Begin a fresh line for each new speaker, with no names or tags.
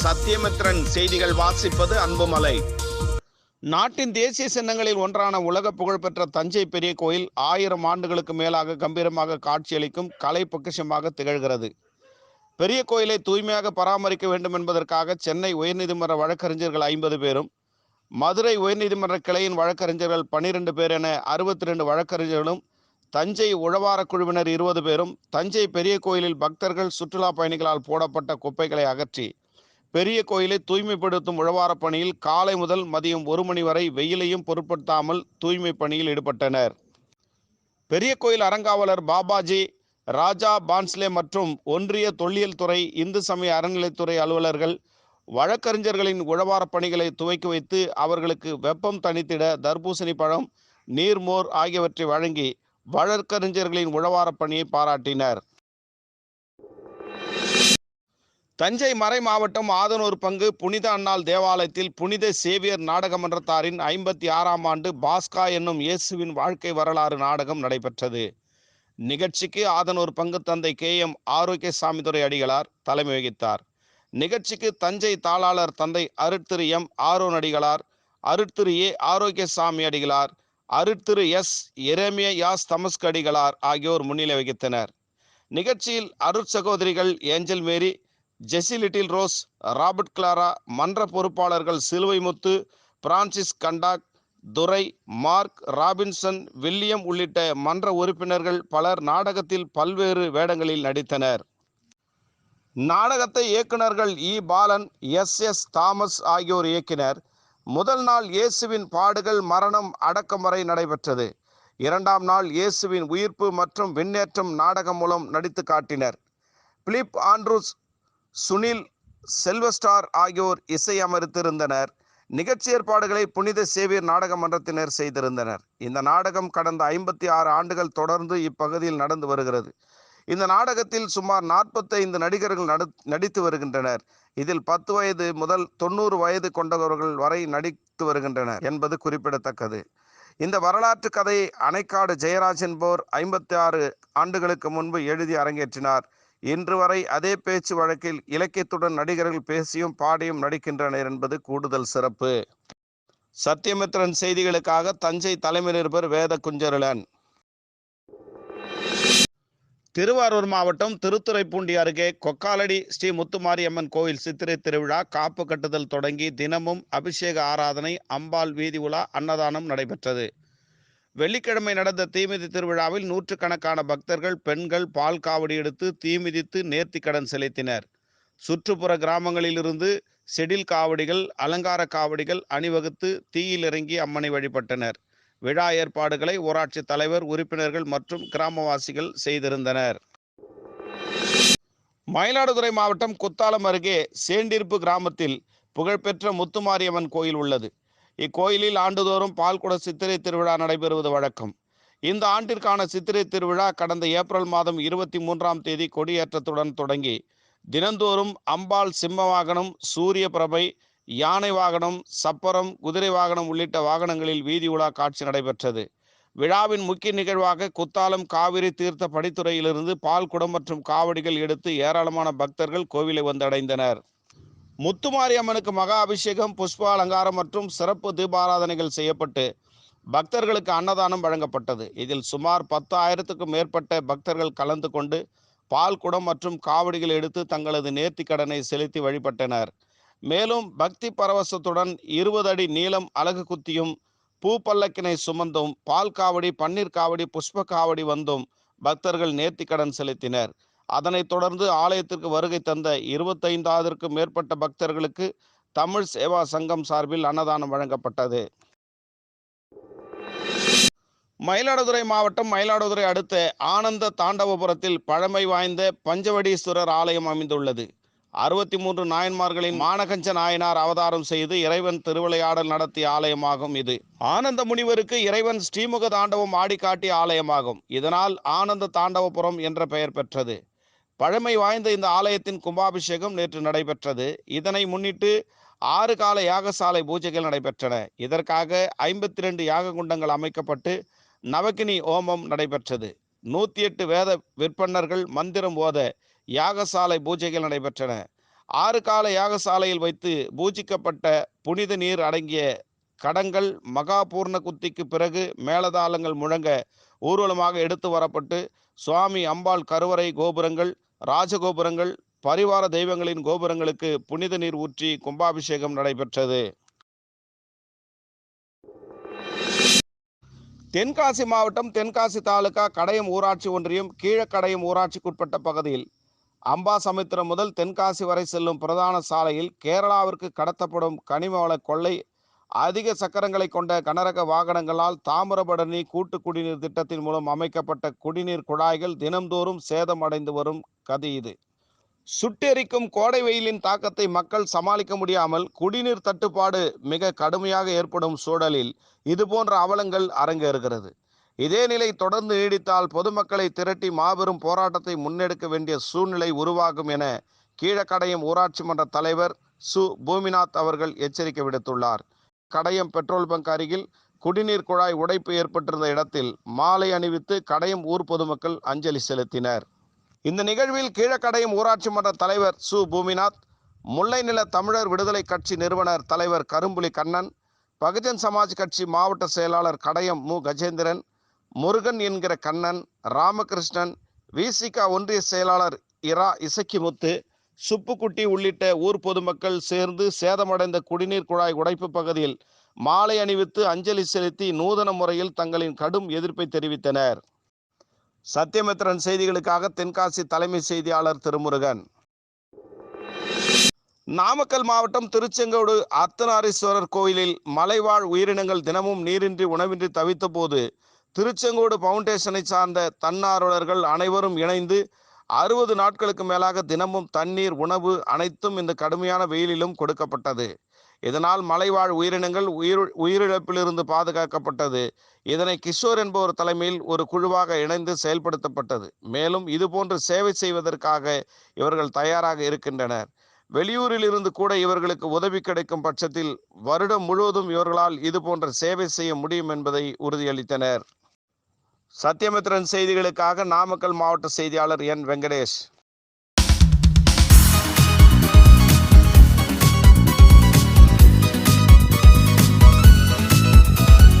சத்தியமித்ரன் செய்திகள் வாசிப்பது அன்புமலை. நாட்டின் தேசிய சின்னங்களில் ஒன்றான உலக புகழ்பெற்ற தஞ்சை பெரிய கோயில் ஆயிரம் ஆண்டுகளுக்கு மேலாக கம்பீரமாக காட்சியளிக்கும் கலை பொக்கிஷமாக திகழ்கிறது. பெரிய கோயிலை தூய்மையாக பராமரிக்க வேண்டும் என்பதற்காக சென்னை உயர்நீதிமன்ற வழக்கறிஞர்கள் ஐம்பது பேரும் மதுரை உயர்நீதிமன்ற கிளையின் வழக்கறிஞர்கள் பனிரெண்டு பேர் என அறுபத்தி ரெண்டு வழக்கறிஞர்களும் தஞ்சை உழவார குழுவினர் இருபது பேரும் தஞ்சை பெரிய கோயிலில் பக்தர்கள் சுற்றுலா பயணிகளால் போடப்பட்ட குப்பைகளை அகற்றி பெரிய கோயிலை தூய்மைப்படுத்தும் உழவார பணியில் காலை முதல் மதியம் ஒரு மணி வரை வெயிலையும் பொருட்படுத்தாமல் தூய்மை பணியில் ஈடுபட்டனர். பெரிய கோயில் அறங்காவலர் பாபாஜி ராஜா பான்ஸ்லே மற்றும் ஒன்றிய தொல்லியல் துறை இந்து சமய அறநிலைத்துறை அலுவலர்கள் வழக்கறிஞர்களின் உழவார பணிகளை துவக்கி வைத்து அவர்களுக்கு வெப்பம் தணித்திட தர்பூசணி பழம் நீர்மோர் ஆகியவற்றை வழங்கி வழக்கறிஞர்களின் உழவார பணியை பாராட்டினர். தஞ்சை மறை மாவட்டம் ஆதனூர் பங்கு புனித அன்னாள் தேவாலயத்தில் புனித சேவியர் நாடக மன்றத்தாரின் ஐம்பத்தி ஆறாம் ஆண்டு பாஸ்கா என்னும் இயேசுவின் வாழ்க்கை வரலாறு நாடகம் நடைபெற்றது. நிகழ்ச்சிக்கு ஆதனூர் பங்கு தந்தை கே எம் ஆரோக்கியசாமிதுரை அடிகளார் தலைமை வகித்தார். நிகழ்ச்சிக்கு தஞ்சை தாளாளர் தந்தை அருட்திரு எம் ஆரோன் அடிகளார் அருட்திரு ஏ ஆரோக்கியசாமி அடிகளார் அருட்திரு எஸ் எரேமிய யாஸ் தமஸ்கடிகளார் ஆகியோர் முன்னிலை வகித்தனர். நிகழ்ச்சியில் அருட் சகோதரிகள் Angel Mary Jessy Little Rose Robert Clara மன்ற பொறுப்பாளர்கள் சிலுவை முத்து பிரான்சிஸ் கண்டாக் துரை மார்க் ராபின்சன் வில்லியம் உள்ளிட்ட மன்ற உறுப்பினர்கள் பலர் நாடகத்தில் பல்வேறு வேடங்களில் நடித்தனர். நாடகத்தை இயக்குநர்கள் E. Balan S. S. Thomas ஆகியோர் இயக்கினர். முதல் நாள் இயேசுவின் பாடுகள் மரணம் அடக்கம் வரை நடைபெற்றது. இரண்டாம் நாள் இயேசுவின் உயிர்ப்பு மற்றும் விண்ணேற்றம் நாடகம் மூலம் நடித்து காட்டினர். பிலிப் ஆண்ட்ரூஸ் சுனில் செல்வஸ்டார் ஆகியோர் இசையமர்த்திருந்தனர் நிகழ்ச்சி ஏற்பாடுகளை புனித சேவியர் நாடக மன்றத்தினர் செய்திருந்தனர். இந்த நாடகம் கடந்த ஐம்பத்தி ஆறு ஆண்டுகள் தொடர்ந்து இப்பகுதியில் நடந்து வருகிறது. இந்த நாடகத்தில் சுமார் நாற்பத்தைந்து நடிகர்கள் நடு நடித்து வருகின்றனர். இதில் பத்து வயது முதல் தொண்ணூறு வயது கொண்டவர்கள் வரை நடித்து வருகின்றனர் என்பது குறிப்பிடத்தக்கது. இந்த வரலாற்று கதையை அணைக்காடு ஜெயராஜ் என்போர் ஐம்பத்தி ஆறு ஆண்டுகளுக்கு முன்பு எழுதி அரங்கேற்றினார். இன்று வரை அதே பேச்சு வழக்கில் இலக்கியத்துடன் நடிகர்கள் பேசியும் பாடியும் நடிக்கின்றனர் என்பது கூடுதல் சிறப்பு. சத்தியமித்ரன் செய்திகளுக்காக தஞ்சை தலைமை நிருபர் வேத குஞ்சருளன் திருவாரூர் மாவட்டம் திருத்துறைப்பூண்டி அருகே கொக்காலடி ஸ்ரீ முத்துமாரியம்மன் கோயில் சித்திரை திருவிழா காப்பு கட்டுதல் தொடங்கி தினமும் அபிஷேக ஆராதனை அம்பாள் வீதி உலா அன்னதானம் நடைபெற்றது. வெள்ளிக்கிழமை நடந்த தீமிதி திருவிழாவில் நூற்றுக்கணக்கான பக்தர்கள் பெண்கள் பால் காவடி எடுத்து தீமிதித்து நேர்த்தி கடன் செலுத்தினர். சுற்றுப்புற கிராமங்களிலிருந்து செடில் காவடிகள் அலங்கார காவடிகள் அணிவகுத்து தீயில் இறங்கி அம்மனை வழிபட்டனர். விழா ஏற்பாடுகளை ஊராட்சி தலைவர் உறுப்பினர்கள் மற்றும் கிராமவாசிகள் செய்திருந்தனர். மயிலாடுதுறை மாவட்டம் குத்தாலம் அருகே சேண்டிருப்பு கிராமத்தில் புகழ்பெற்ற முத்துமாரியம்மன் கோயில் உள்ளது. இக்கோயிலில் ஆண்டுதோறும் பால்குட சித்திரை திருவிழா நடைபெறுவது வழக்கம். இந்த ஆண்டிற்கான சித்திரை திருவிழா கடந்த ஏப்ரல் மாதம் இருபத்தி மூன்றாம் தேதி கொடியேற்றத்துடன் தொடங்கி தினந்தோறும் அம்பாள் சிம்ம வாகனம் சூரிய பிரபை யானை வாகனம் சப்பரம் குதிரை வாகனம் உள்ளிட்ட வாகனங்களில் வீதி உலா காட்சி நடைபெற்றது. விழாவின் முக்கிய நிகழ்வாக குத்தாலம் காவிரி தீர்த்த படித்துறையிலிருந்து பால் குடம் மற்றும் காவடிகள் எடுத்து ஏராளமான பக்தர்கள் கோவிலை வந்தடைந்தனர். முத்துமாரி அம்மனுக்கு மகா அபிஷேகம் புஷ்ப அலங்காரம் மற்றும் சிறப்பு தீபாராதனைகள் செய்யப்பட்டு பக்தர்களுக்கு அன்னதானம் வழங்கப்பட்டது. இதில் சுமார் பத்தாயிரத்துக்கும் மேற்பட்ட பக்தர்கள் கலந்து கொண்டு பால் குடம் மற்றும் காவடிகள் எடுத்து தங்களது நேர்த்தி கடனை செலுத்தி வழிபட்டனர். மேலும் பக்தி பரவசத்துடன் இருபது அடி நீளம் அழகு குத்தியும் பூ பல்லக்கினை சுமந்தும் பால் காவடி பன்னீர் காவடி புஷ்ப காவடி வந்தும் பக்தர்கள் நேர்த்தி கடன் செலுத்தினர். அதனைத் தொடர்ந்து ஆலயத்திற்கு வருகை தந்த இருபத்தைந்தாவதற்கும் மேற்பட்ட பக்தர்களுக்கு தமிழ் சேவா சங்கம் சார்பில் அன்னதானம் வழங்கப்பட்டது. மயிலாடுதுறை மாவட்டம் மயிலாடுதுறை அடுத்த ஆனந்த தாண்டவபுரத்தில் பழமை வாய்ந்த பஞ்சவடீஸ்வரர் ஆலயம் அமைந்துள்ளது. அறுபத்தி மூன்று நாயன்மார்களின் மானகஞ்ச நாயனார் அவதாரம் செய்து இறைவன் திருவிளையாடல் நடத்திய ஆலயமாகும் இது. ஆனந்த முனிவருக்கு இறைவன் ஸ்ரீமுக தாண்டவம் ஆடி காட்டிய ஆலயமாகும். இதனால் ஆனந்த தாண்டவபுரம் என்ற பெயர் பெற்றது. பழமை வாய்ந்த இந்த ஆலயத்தின் கும்பாபிஷேகம் நேற்று நடைபெற்றது. இதனை முன்னிட்டு ஆறு கால யாகசாலை பூஜைகள் நடைபெற்றன. இதற்காக ஐம்பத்தி ரெண்டு யாக குண்டங்கள் அமைக்கப்பட்டு நவகினி ஓமம் நடைபெற்றது. நூற்றி எட்டு வேத விற்பன்னர்கள் மந்திரம் ஓத யாகசாலை பூஜைகள் நடைபெற்றன. ஆறு கால யாகசாலையில் வைத்து பூஜிக்கப்பட்ட புனித நீர் அடங்கிய கடங்கள் மகாபூர்ண குத்திக்கு பிறகு மேலதாளங்கள் முழங்க ஊர்வலமாக எடுத்து வரப்பட்டு சுவாமி அம்பாள் கருவறை கோபுரங்கள் ராஜகோபுரங்கள் பரிவார தெய்வங்களின் கோபுரங்களுக்கு புனித நீர் ஊற்றி கும்பாபிஷேகம் நடைபெற்றது. தென்காசி மாவட்டம் தென்காசி தாலுகா கடையம் ஊராட்சி ஒன்றியம் கீழக்கடையம் ஊராட்சிக்குட்பட்ட பகுதியில் அம்பாசமுத்திரம் முதல் தென்காசி வரை செல்லும் பிரதான சாலையில் கேரளாவிற்கு கடத்தப்படும் கனிம வள கொள்ளை அதிக சக்கரங்களை கொண்ட கனரக வாகனங்களால் தாமிரபரணி கூட்டு குடிநீர் திட்டத்தின் மூலம் அமைக்கப்பட்ட குடிநீர் குழாய்கள் தினம்தோறும் சேதமடைந்து வரும் கதி இது. சுட்டெரிக்கும் கோடை வெயிலின் தாக்கத்தை மக்கள் சமாளிக்க முடியாமல் குடிநீர் தட்டுப்பாடு மிக கடுமையாக ஏற்படும் சூழலில் இதுபோன்ற அவலங்கள் அரங்கேறுகிறது. இதே நிலை தொடர்ந்து நீடித்தால் பொதுமக்களை திரட்டி மாபெரும் போராட்டத்தை முன்னெடுக்க வேண்டிய சூழ்நிலை உருவாகும் என கீழக்கடையம் ஊராட்சி மன்ற தலைவர் சு. பூமிநாத் அவர்கள் எச்சரிக்கை விடுத்துள்ளார். கடையம் பெட்ரோல் பங்க் அருகில் குடிநீர் குழாய் உடைப்பு ஏற்பட்டிருந்த இடத்தில் மாலை அணிவித்து கடையம் ஊர் பொதுமக்கள் அஞ்சலி செலுத்தினர். இந்த நிகழ்வில் கீழக்கடையம் ஊராட்சி மன்ற தலைவர் சு. பூமிநாத் முல்லை நில தமிழர் விடுதலை கட்சி நிறுவனர் தலைவர் கரும்புலி கண்ணன் பகுஜன் சமாஜ் கட்சி மாவட்ட செயலாளர் கடையம் மு. கஜேந்திரன் முருகன் என்கிற கண்ணன் ராமகிருஷ்ணன் விசிகா ஒன்றிய செயலாளர் இரா. இசக்கிமுத்து சுப்புக்குட்டி உள்ளிட்ட ஊர் பொதுமக்கள் சேர்ந்து சேதமடைந்த குடிநீர் குழாய் உடைப்பு பகுதியில் மாலை அணிவித்து அஞ்சலி செலுத்தி நூதன முறையில் தங்களின் கடும் எதிர்ப்பை தெரிவித்தனர். சத்தியமித்திரன் செய்திகளுக்காக தென்காசி தலைமை செய்தியாளர் திருமுருகன். நாமக்கல் மாவட்டம் திருச்செங்கோடு அர்த்தநாரீஸ்வரர் கோயிலில் மலைவாழ் உயிரினங்கள் தினமும் நீரின்றி உணவின்றி தவித்த போது திருச்செங்கோடு பவுண்டேஷனை சார்ந்த தன்னார்வலர்கள் அனைவரும் இணைந்து அறுபது நாட்களுக்கு மேலாக தினமும் தண்ணீர் உணவு அனைத்தும் இந்த கடுமையான வெயிலிலும் கொடுக்கப்பட்டது. இதனால் மலைவாழ் உயிரினங்கள் உயிர் உயிரிழப்பிலிருந்து பாதுகாக்கப்பட்டது. இதனை கிஷோர் என்பவர் தலைமையில் ஒரு குழுவாக இணைந்து செயல்படுத்தப்பட்டது. மேலும் இதுபோன்று சேவை செய்வதற்காக இவர்கள் தயாராக இருக்கின்றனர். வெளியூரில் இருந்து கூட இவர்களுக்கு உதவி கிடைக்கும் பட்சத்தில் வருடம் முழுவதும் இவர்களால் இதுபோன்ற சேவை செய்ய முடியும் என்பதை உறுதியளித்தனர். சத்யமித்ரன் செய்திகளுக்காக நாமக்கல் மாவட்ட செய்தியாளர் என் வெங்கடேஷ்.